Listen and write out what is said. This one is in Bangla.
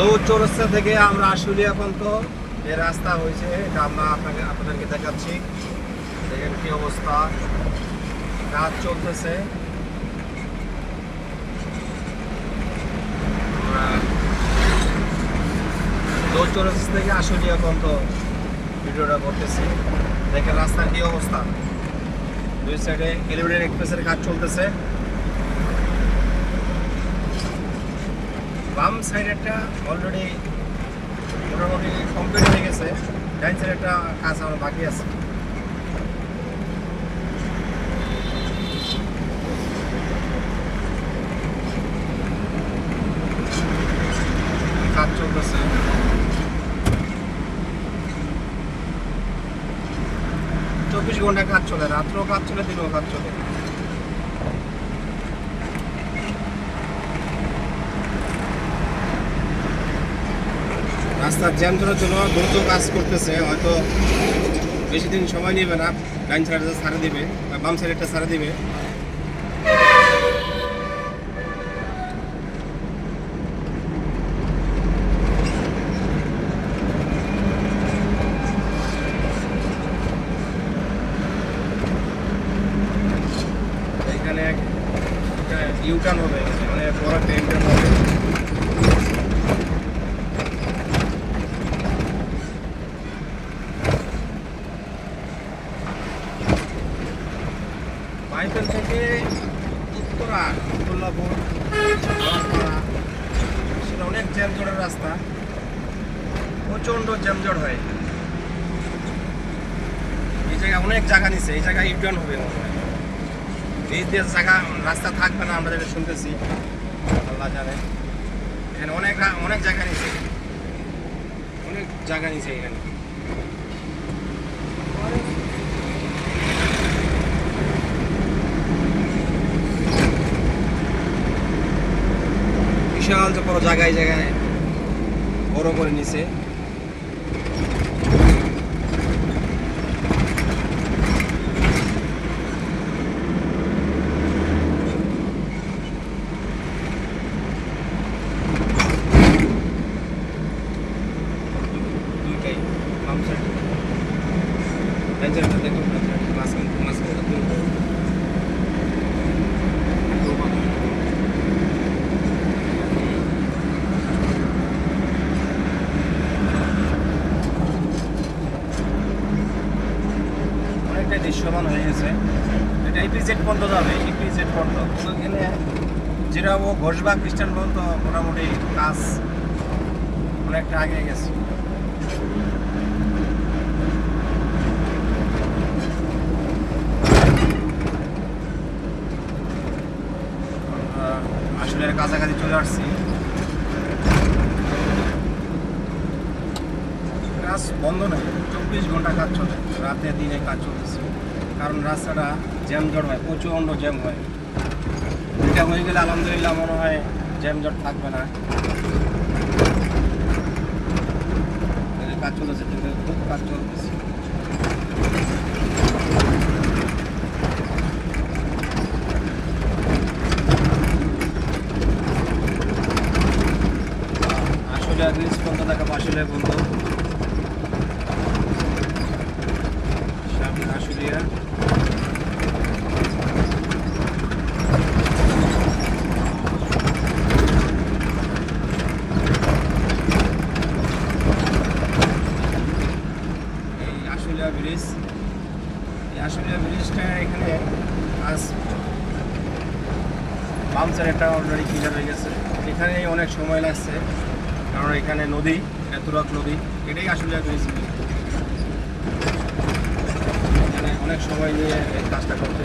দৌড় চৌরাস্তা থেকে আমরা আশুলিয়া পর্যন্ত যে রাস্তা হয়েছে, এটা আমরা আপনাকে আপনাদেরকে দেখাচ্ছি। দেখেন কি অবস্থা। কাজ চলতেছে। দৌড় চৌরাস্তা থেকে আশুলিয়া পর্যন্ত ভিডিওটা করতেছি। দেখেন রাস্তার কি অবস্থা। দুই সাইডে এলিভেটেড এক্সপ্রেসের কাজ চলতেছে। বাম সাইডেরটা অলরেডি মোটামুটি কমপ্লিট হয়ে গেছে। ডাইন সাইডেরটা কাজ আমার বাকি আছে। কাজ চব্বিশ ঘণ্টা কাজ চলে, রাত্রেও কাজ চলে, দিনেও কাজ চলে। রাস্তার জ্যাম ধরার জন্য দ্রুত কাজ করতেছে, হয়তো বেশি দিন সময় নেবে না ডাইন সাইডটা সারা দিবে, বা বাম সাইডটা সারা দিবে। এখানে ইউটার্ন হবে মানে বড় একটা হবে। বাইবেল থেকে উত্তরা নওয়াজপাড়া, সেটা অনেক জ্যামজটের রাস্তা। প্রচণ্ড জ্যামজট হয়। এই জায়গায় অনেক জায়গা নিছে এই জায়গায় ইউটার্ন হবে। এই জায়গা রাস্তা থাকবে না আমরা যেটা শুনতেছি আল্লাহ জানে। এখানে অনেক অনেক জায়গা নিছে অনেক জায়গা নিছে এখানে। বিশাল যে বড় জায়গায় জায়গায় বড় করে নিছে। দুইটাই বাম দেখুন। দৃশ্যমান হয়ে গেছে। এটা ইপিজেড পর্যন্ত যাবে ইপিজেড পর্যন্ত তো এখানে যেটা ও ঘোষবাগ খ্রিস্টান পর্যন্ত মোটামুটি কাজ অনেকটা আগে গেছে। কাছাকাছি চলে আসছি। কাজ বন্ধ নেই চব্বিশ ঘণ্টা কাজ চলে, রাতে দিনে কাজ চলতেছে। কারণ রাস্তাটা জ্যাম জট হয়, প্রচণ্ড জ্যাম হয়। এটা হয়ে গেলে আলহামদুলিল্লাহ মনে হয় জ্যাম জট থাকবে না। কাজ কিন্তু খুব কাজ চলতেছে। আসলে আসলে বন্ধু আশুলিয়া আশুলিয়া ব্রিজ। এই আশুলিয়া ব্রিজটা এখানে আজ বাম সাইডটা অলরেডি ক্লিয়ার হয়ে গেছে। এখানে অনেক সময় লাগছে, কারণ এখানে নদী, এতুরক নদী, এটাই আশুলিয়া ব্রিজ এখানে অনেক সময় নিয়ে এই কাজটা করতে